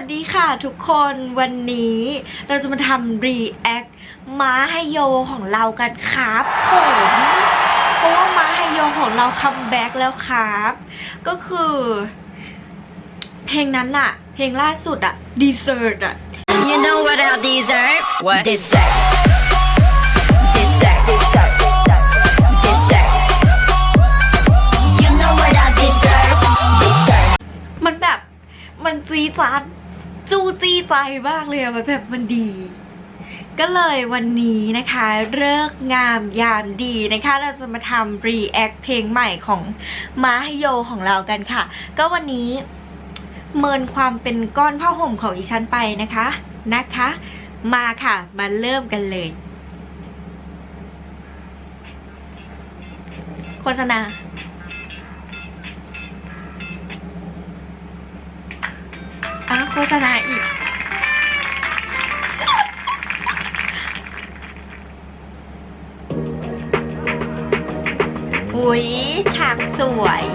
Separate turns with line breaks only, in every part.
วัสดีค่ะทุกคนวันนี้เราจะมาทำ react ม้าไฮโยของเรากันครับผมเพราะว่าม้าไฮโยของเราคัมแบ็กแล้วครับ ก็คือ เพลงนั้นอะเพลงล่าสุดอะ Desert อะ
You know what I deserve? What? Deserve. Deserve. Deserve. You know what I deserve? Deserve.
มันแบบมันจีดจัด จี้ใจมากเลยอะมันแบบมันดี ก็เลยวันนี้นะคะเลิกงามยามดีนะคะ เราจะมาทำ react เพลงใหม่ของมาฮโยของเรากันค่ะ ก็วันนี้เมินความเป็นก้อนผ้าห่มของอีฉันไปนะคะนะคะ มาค่ะ มาเริ่มกันเลยโฆษณา อะ โฆษณาอีก อุ๊ยฉากสวย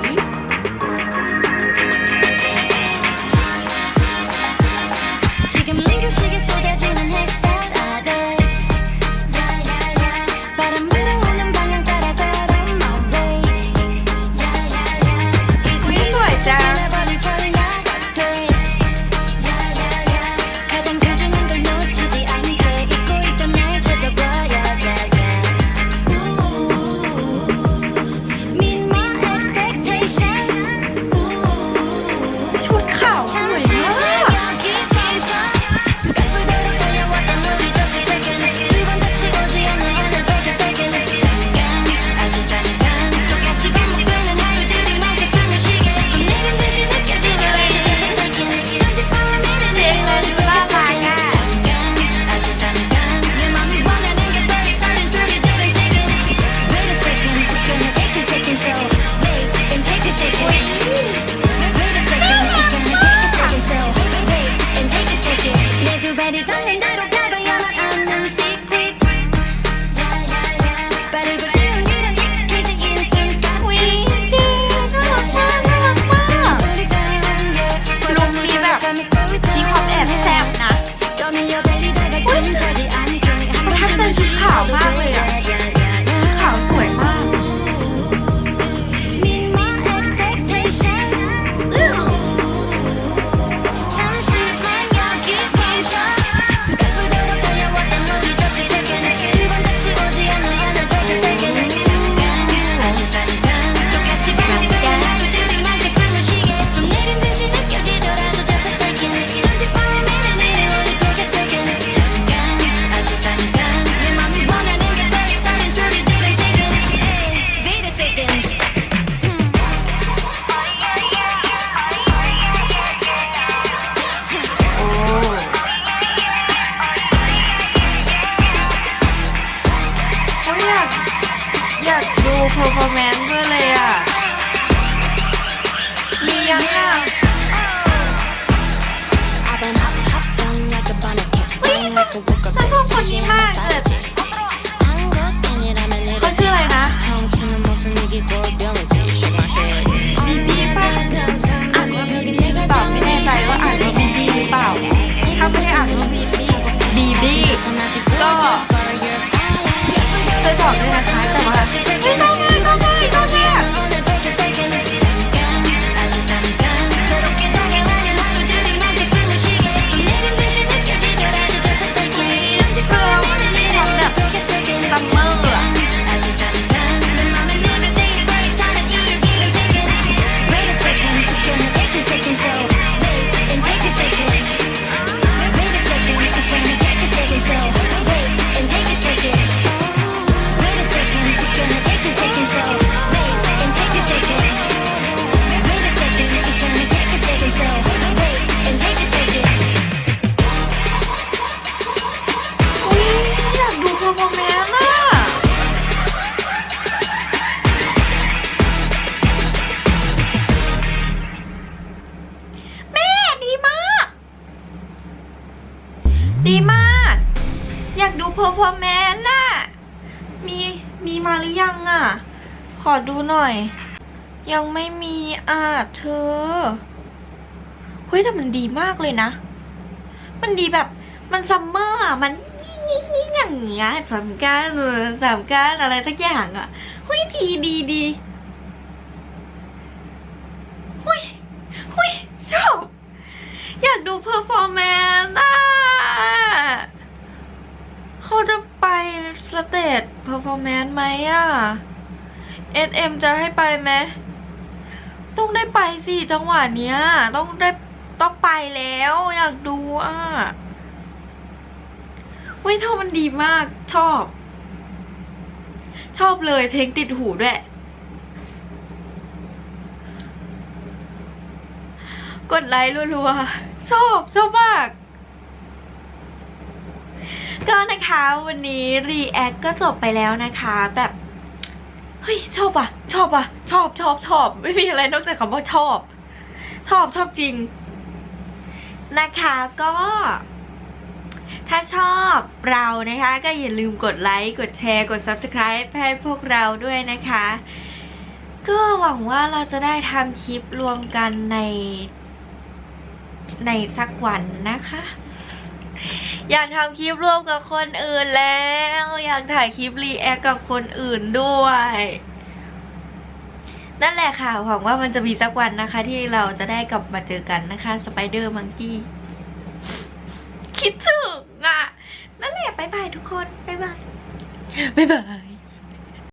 อยาก
ดูเพ
อร์ฟอร์แมนซ์ด้วยเลยอะ มียังอะ
เฮ้
นาชอบคนนี้มากเล
ย
เขาชื่ออะไรนะ อยากดู performance น่ะ มีมีมาหรือยังอะ ขอดูหน่อย ยังไม่มีอะเธอ เฮ้ยแต่มันดีมากเลยนะ
มันดีแบบมันซัมเมอร์อะมันนี่นี่อย่างเงี้ยสามการเออสามการอะไรสักอย่างอะ เฮ้ยดีดีดีเฮ้ยเฮ้ยชอบ อยากดูเพอร์ฟอร์แมนซ์อะเขาจะไปสเตจเพอร์ฟอร์แมนซ์ไหมอะ SM จะให้ไปไหมต้องได้ไปสิจังหวะเนี้ย ต้องได้ต้องไปแล้ว อยากดูอะเว้ยเท่ามันดีมากชอบ ชอบเลยเพลงติดหูด้วยกดไลค์รัวๆชอบชอบมาก ก็นะคะวันนี้รีแอคก็จบไปแล้วนะคะแบบ เฮ้ยชอบอะ ชอบอะ ชอบชอบชอบไม่มีอะไรนอกจากคำว่าชอบ ชอบชอบจริง นะคะก็ ถ้าชอบเรานะคะ ก็อย่าลืมกดไลค์กดแชร์กด Subscribe ให้พวกเราด้วยนะคะ ก็หวังว่าเราจะได้ทำคลิปรวมกันใน ในสักวันนะคะ อยากทำคลิปร่วมกับคนอื่นแล้ว อยากถ่ายคลิปรีแอคกับคนอื่นด้วย นั่นแหละค่ะหวังว่ามันจะมีสักวันนะคะ ที่เราจะได้กลับมาเจอกันนะคะสไปเดอร์มังกี้คิดถึงอะ นั่นแหละบายบายทุกคนบายบายบายบาย